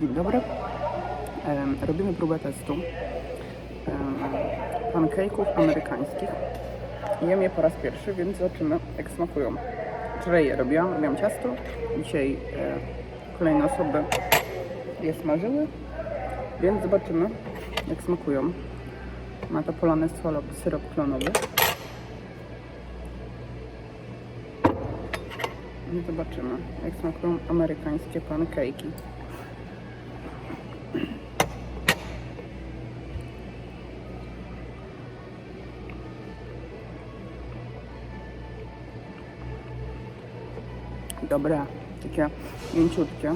Dzień dobry. Robimy próbę testu pancake'ów amerykańskich. Jem je po raz pierwszy, więc zobaczymy jak smakują. Wczoraj je robiłam, robiłam ciasto. Dzisiaj e, kolejne osoby je smażyły, więc zobaczymy jak smakują. Ma to polany syrop klonowy. I zobaczymy jak smakują amerykańskie pancake'i. Dobre, takie mięciutkie.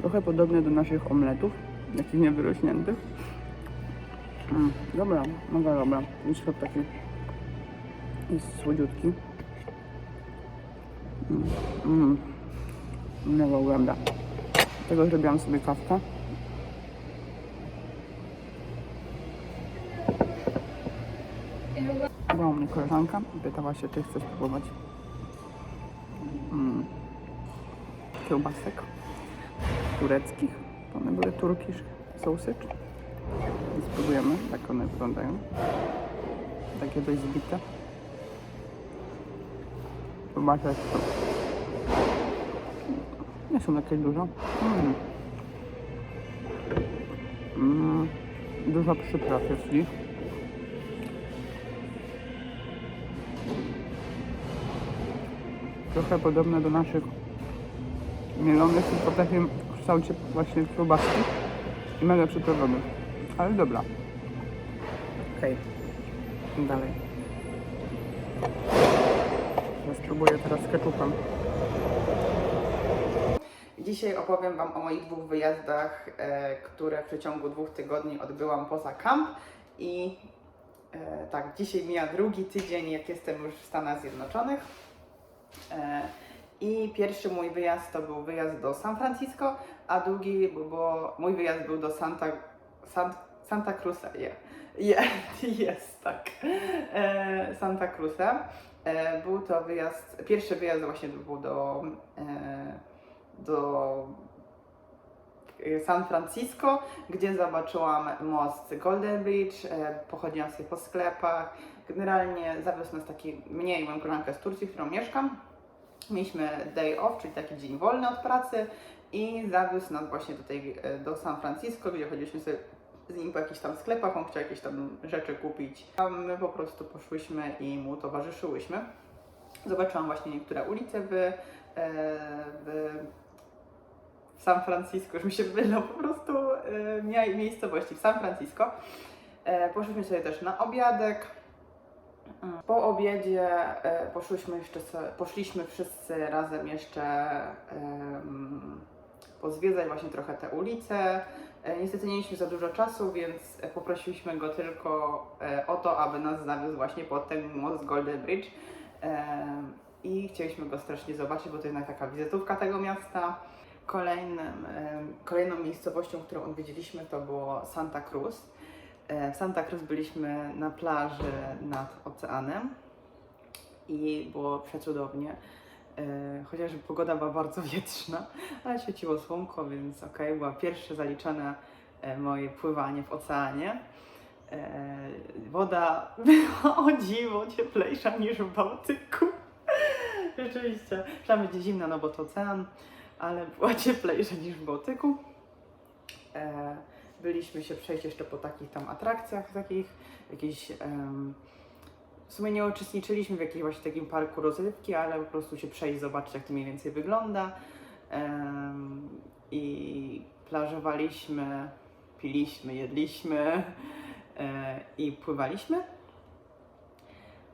Trochę podobne do naszych omletów, takich niewyrośniętych. Mm, dobra, mega dobra. I środek taki jest słodziutki. Mm, mm. Mega uwielbiam. Tego zrobiłam sobie kawkę. Koleżanka i pytała się, czy chcę spróbować mm, kiełbasek tureckich. One były turkish sausage. I spróbujemy, jak one wyglądają. Takie dość zbite. Zobaczę, jak to. Nie są takie dużo. Mm. Mm. Dużo przypraw jest w nich. Trochę podobne do naszych mielonych, tylko w takim kształcie właśnie kiełbaski i mega przyprawowy. Ale dobra. Okej, dalej. Ja spróbuję teraz ketchupem. Dzisiaj opowiem Wam o moich dwóch wyjazdach, e, które w przeciągu dwóch tygodni odbyłam poza kamp i e, tak, dzisiaj mija drugi tydzień, jak jestem już w Stanach Zjednoczonych. E, I pierwszy mój wyjazd to był wyjazd do San Francisco, a drugi, bo, mój wyjazd był do Santa, San, Santa Cruza. Yeah. Yeah, jest, tak. E, Santa Cruza. E, był to wyjazd, pierwszy wyjazd właśnie był do, do San Francisco, gdzie zobaczyłam most Golden Bridge, e, pochodziłam sobie po sklepach. Generalnie zawiózł nas taki, mnie i moją koleżankę z Turcji, w którą mieszkam. Mieliśmy day off, czyli taki dzień wolny od pracy i zawiózł nas właśnie tutaj e, do San Francisco, gdzie chodziliśmy sobie z nim po jakichś tam sklepach, on chciał jakieś tam rzeczy kupić. A my po prostu poszłyśmy i mu towarzyszyłyśmy. Zobaczyłam właśnie niektóre ulice w, e, w w San Francisco, już mi się mylą po prostu e, mia- miejscowości w San Francisco. E, Poszliśmy sobie też na obiadek. Mm. Po obiedzie e, poszliśmy jeszcze poszliśmy wszyscy razem jeszcze em, pozwiedzać właśnie trochę te ulice. E, Niestety nie mieliśmy za dużo czasu, więc e, poprosiliśmy go tylko e, o to, aby nas zawiózł właśnie pod ten most Golden Bridge. Em, I chcieliśmy go strasznie zobaczyć, bo to jednak taka wizytówka tego miasta. Kolejnym, kolejną miejscowością, którą odwiedziliśmy, to było Santa Cruz. E, W Santa Cruz byliśmy na plaży nad oceanem i było przecudownie. E, Chociaż pogoda była bardzo wietrzna, ale świeciło słonko, więc okej, była pierwsze zaliczone e, moje pływanie w oceanie. Woda była o dziwo cieplejsza niż w Bałtyku. Rzeczywiście, będzie zimna, no bo to ocean, ale była cieplejsza niż w Bałtyku. E, byliśmy się przejść jeszcze po takich tam atrakcjach, takich, jakieś. em, w sumie nie uczestniczyliśmy w jakimś właśnie takim parku rozrywki, ale po prostu się przejść, zobaczyć jak to mniej więcej wygląda. Em, I plażowaliśmy, piliśmy, jedliśmy e, i pływaliśmy.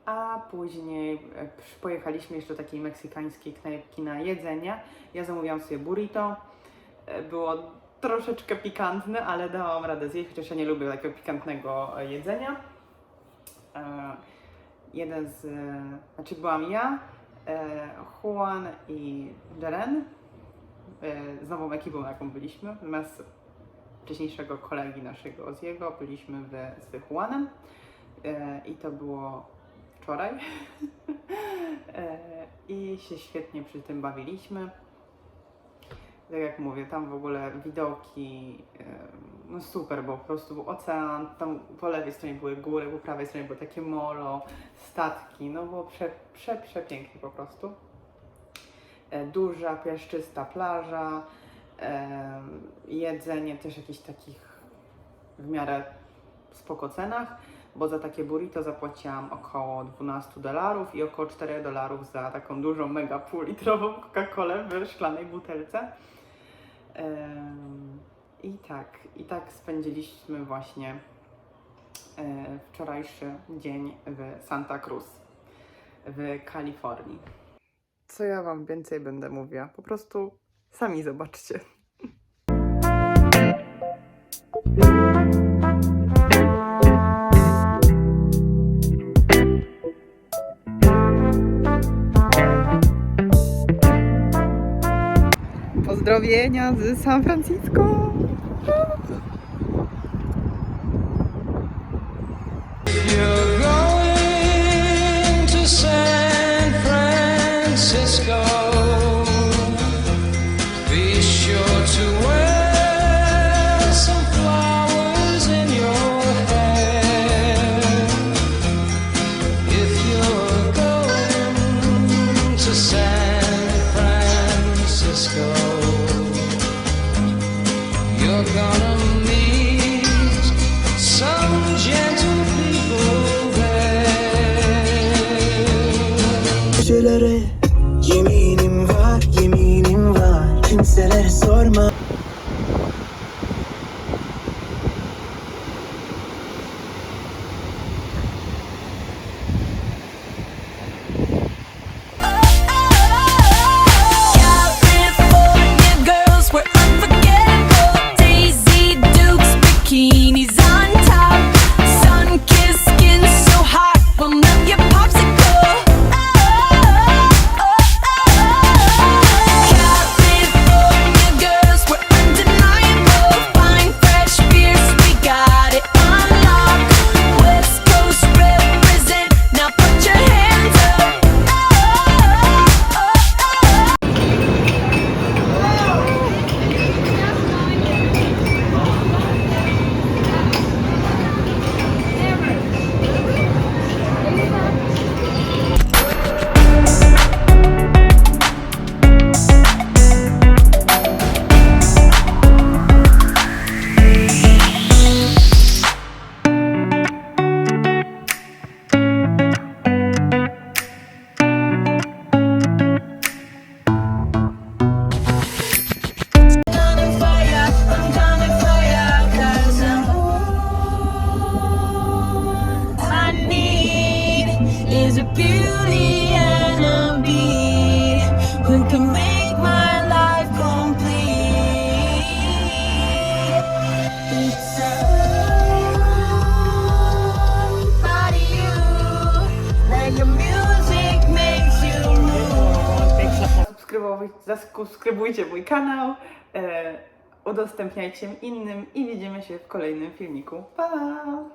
A później e, pojechaliśmy jeszcze do takiej meksykańskiej knajpki na jedzenie. Ja zamówiłam sobie burrito. E, Było troszeczkę pikantne, ale dałam radę zjeść, chociaż ja nie lubię takiego pikantnego e, jedzenia. Jeden z, znaczy byłam ja, Juan i Jeren, e, z nową ekipą, jaką byliśmy, zamiast wcześniejszego kolegi naszego Oziego, byliśmy z Juanem i to było wczoraj. E, I się świetnie przy tym bawiliśmy. Tak jak mówię, tam w ogóle widoki, e, no super, bo po prostu był ocean, tam po lewej stronie były góry, po prawej stronie było takie molo, statki, no było prze, prze, przepięknie po prostu. E, Duża, piaszczysta plaża, jedzenie też jakichś takich w miarę spoko cenach, bo za takie burrito zapłaciłam około 12 dolarów i około 4 dolarów za taką dużą, mega półlitrową Coca-Colę w szklanej butelce. I tak, i tak spędziliśmy właśnie e, wczorajszy dzień w Santa Cruz w Kalifornii. Co ja Wam więcej będę mówiła? Po prostu sami zobaczcie. Pozdrowienia z San Francisco. To San Gecelere yeminim var, yeminim var. Kimselere sorma zasubskrybujcie mój kanał, e, udostępniajcie innym i widzimy się w kolejnym filmiku. Pa!